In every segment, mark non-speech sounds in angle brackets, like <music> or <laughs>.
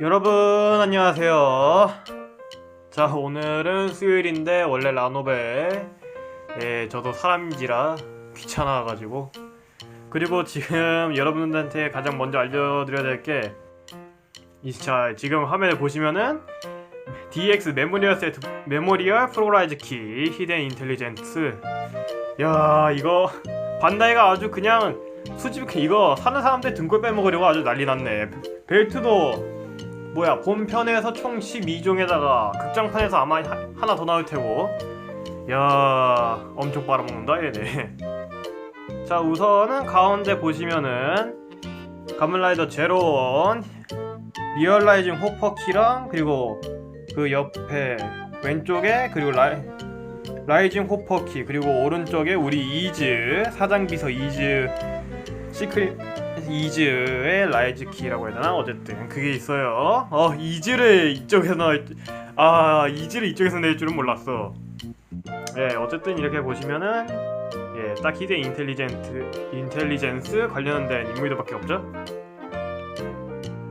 여러분 안녕하세요. 자 오늘은 수요일인데 원래 라노베 예 저도 사람인지라 귀찮아가지고. 그리고 지금 여러분들한테 가장 먼저 알려드려야 될게자 지금 화면에 보시면은 DX 메모리얼 세트 메모리얼 프로라이즈 키 히든 인텔리전스 야 이거 반다이가 아주 그냥 수집 이거 사는 사람들 등골 빼먹으려고 아주 난리 났네. 벨트도 뭐야 본편에서 총 12종에다가 극장판에서 아마 하, 하나 더 나올 테고. 야 엄청 빨아먹는다 얘네. <laughs> 자 우선은 가운데 보시면은 가문라이더 제로원 리얼라이징 호퍼키랑 그리고 그 옆에 왼쪽에 그리고 라이, 라이징 호퍼키 그리고 오른쪽에 우리 이즈 사장비서 이즈 시크릿 이즈의 라이즈 키라고 해야 되나 어쨌든 그게 있어요. 어 이즈를 이쪽에서 아 이즈를 이쪽에서 낼 줄은 몰랐어. 예 어쨌든 이렇게 보시면은 예 딱 히든 인텔리젠트 인텔리전스 관련된 인물들밖에 없죠.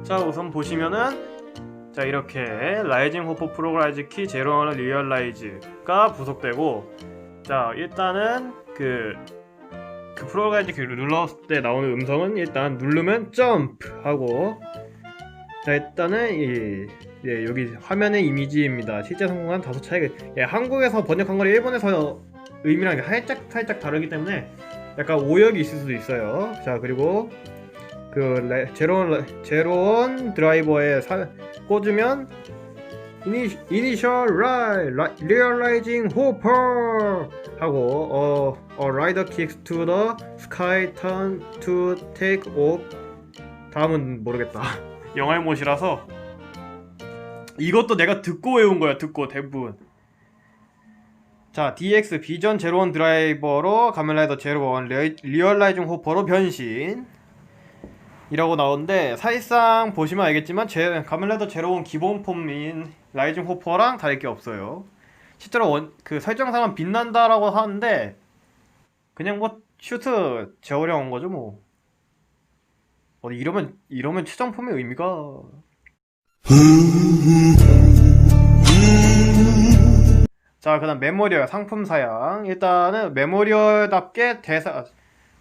자 우선 보시면은 자 이렇게 라이징 호퍼 프로라이즈 키 제로원 리얼라이즈가 부속되고 자 일단은 그 그 프로라이즈 키를 눌렀을 때 나오는 음성은 일단 누르면 점프 하고 자 일단은 이 예, 여기 화면의 이미지입니다. 실제 성공한 다소 차이가 예, 한국에서 번역한 거랑 일본에서 의미랑 살짝 살짝 다르기 때문에 약간 오역이 있을 수도 있어요. 자 그리고 그 레, 제로원 제로원 드라이버에 사, 꽂으면 이니, 이니셜 라이 리얼라이징 호퍼 하고 어, 어 라이더 킥스 투더 스카이 턴투 테이크 오프 다음은 모르겠다. <laughs> 영화의 못이라서? 이것도 내가 듣고 외운 거야 듣고 대부분. 자 DX 비전 제로원 드라이버로 가면라이더 제로원 리얼라이징 호퍼로 변신. 이라고 나오는데 사실상 보시면 알겠지만 제 가면라이더 제로원 기본 폼인 라이징 호퍼랑 다를 게 없어요. 실제로 원, 그 설정상은 빛난다라고 하는데 그냥 뭐 슈트 재활용 한 거죠 뭐. 어 이러면 이러면 폼의 의미가 자 그다음 메모리얼 상품 사양 일단은 메모리얼답게 대사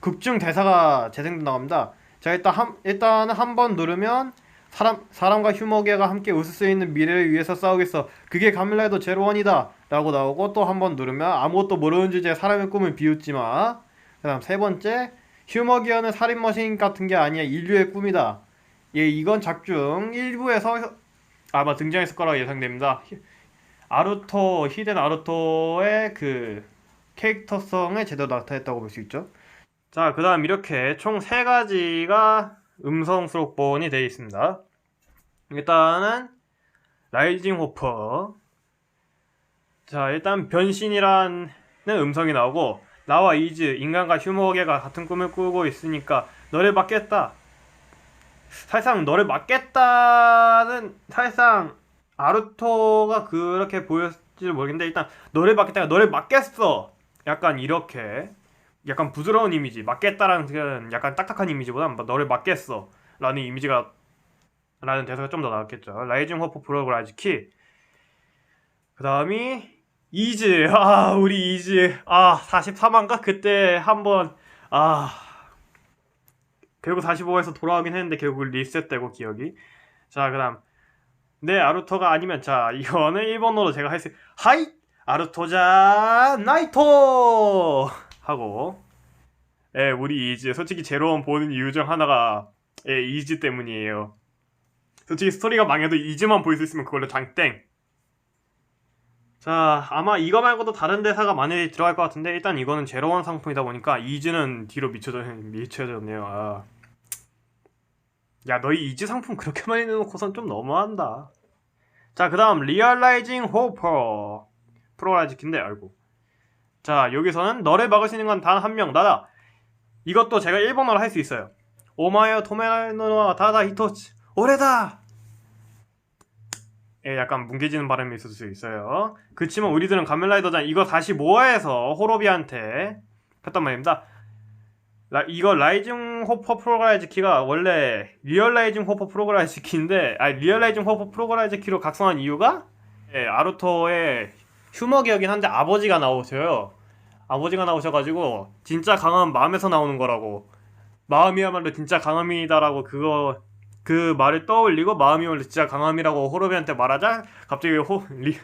극중 대사가 재생된다고 합니다. 자 일단 한 일단은 한 번 누르면 사람 사람과 휴머게가 함께 웃을 수 있는 미래를 위해서 싸우겠어. 그게 가밀라이더 제로원이다. 라고 나오고 또 한 번 누르면 아무것도 모르는 주제에 사람의 꿈을 비웃지 마. 그 다음 세 번째 휴머기어는 살인 머신 같은 게 아니야 인류의 꿈이다. 예 이건 작중 일부에서 아마 등장했을 거라고 예상됩니다. 히- 아루토 히덴 아루토의 그 캐릭터성에 제대로 나타냈다고 볼 수 있죠. 자, 그 다음 이렇게 총세 가지가 음성 수록본이 되어 있습니다. 일단은 라이징 호퍼. 자, 일단 변신이라는 음성이 나오고 나와 이즈 인간과 휴머게가 같은 꿈을 꾸고 있으니까 너를 맡겠다. 사실상 너를 맡겠다는 사실상 아루토가 그렇게 보였지를 모르겠는데 일단 너를 맡겠다가 너를 맡겠어. 약간 이렇게 약간 부드러운 이미지 맞겠다라는 그런 약간 딱딱한 이미지보다 너를 맞겠어 라는 이미지가 라는 대사가 좀 더 나왔겠죠. 라이징 호프 프로그라이즈 키그 다음이 이즈. 아 우리 이즈. 아 44만가? 그때 한번 아. 결국 45에서 돌아오긴 했는데 결국 리셋되고 기억이. 자 그 다음. 네 아루토가 아니면 자 이거는 일본어로 제가 할 수 하이! 아루토자 나이토! 하고. 예 우리 이즈. 솔직히 제로원 보는 이유 중 하나가 예 이즈 때문이에요 솔직히 스토리가 망해도 이즈만 볼 수 있으면 그걸로 장땡. 자 아마 이거 말고도 다른 대사가 많이 들어갈 것 같은데 일단 이거는 제로원 상품이다 보니까 이즈는 뒤로 미쳐져, 미쳐졌네요. 아. 야 너희 이즈 상품 그렇게 많이 내놓고선 좀 너무한다. 자 그 다음 리얼라이징 호퍼 프로라이즈 킨데 아이고. 자 여기서는 너를 막을 수 있는 건 단 한 명 나다. 이것도 제가 일본어로 할 수 있어요. 오마요 토메노와 다다 히토치 오래다. 예, 약간 뭉개지는 발음이 있을 수 있어요. 그치만 우리들은 가면라이더잖아 이거 다시 모아해서 호로비한테 했단 말입니다. 라, 이거 라이징 호퍼 프로그라이즈 키가 원래 리얼 라이징 호퍼 프로그라이즈 키인데 아니 리얼 라이징 호퍼 프로그라이즈 키로 각성한 이유가 예, 아루토의 휴머 기억긴 한데 아버지가 나오셔요. 아버지가 나오셔가지고 진짜 강함 마음에서 나오는 거라고. 마음이야말로 진짜 강함이다라고 그거 그 말을 떠올리고 마음이야말로 진짜 강함이라고 호로비한테 말하자 갑자기 호 리,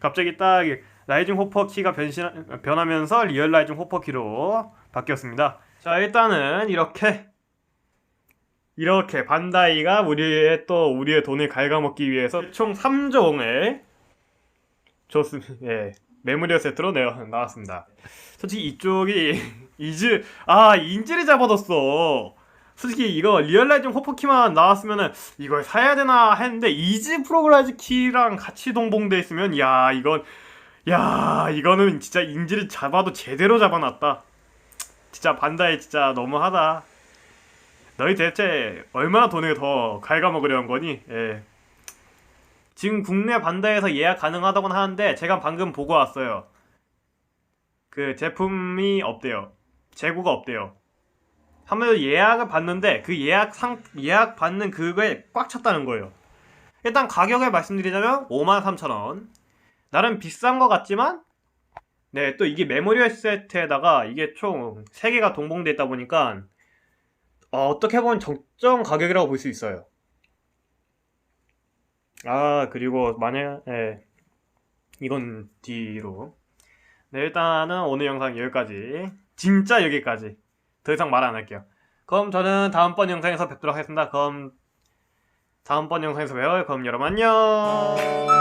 갑자기 딱 라이징 호퍼 키가 변신 변하면서 리얼 라이징 호퍼 키로 바뀌었습니다. 자 일단은 이렇게 이렇게 반다이가 우리의 또 우리의 돈을 갉아먹기 위해서 총 3종을 줬습니다. 예. 메모리어 세트로 내어 나왔습니다. 솔직히 이쪽이 <laughs> 이즈 아 인지를 잡아뒀어. 솔직히 이거 리얼라이징 호퍼키만 나왔으면은 이걸 사야 되나 했는데 이즈 프로그라이즈 키랑 같이 동봉돼 있으면 야 이건 야 이거는 진짜 인지를 잡아도 제대로 잡아놨다. 진짜 반다이 진짜 너무하다. 너희 대체 얼마나 돈을 더 갉아먹으려는 거니? 예. 지금 국내 반다이에서 예약 가능하다고는 하는데 제가 방금 보고 왔어요. 그 제품이 없대요. 재고가 없대요. 한번 예약을 받는데 그 예약 상 예약 받는 그거에 꽉 찼다는 거예요. 일단 가격을 말씀드리자면 53,000원. 나름 비싼 것 같지만 네, 또 이게 메모리 세트에다가 이게 총 3개가 동봉돼 있다 보니까 어, 어떻게 보면 적정 가격이라고 볼 수 있어요. 아, 그리고 만약 예. 이건 뒤로. 네, 일단은 오늘 영상 여기까지. 진짜 여기까지. 더 이상 말 안 할게요. 그럼 저는 다음번 영상에서 뵙도록 하겠습니다. 그럼 다음번 영상에서 봬요. 그럼 여러분 안녕.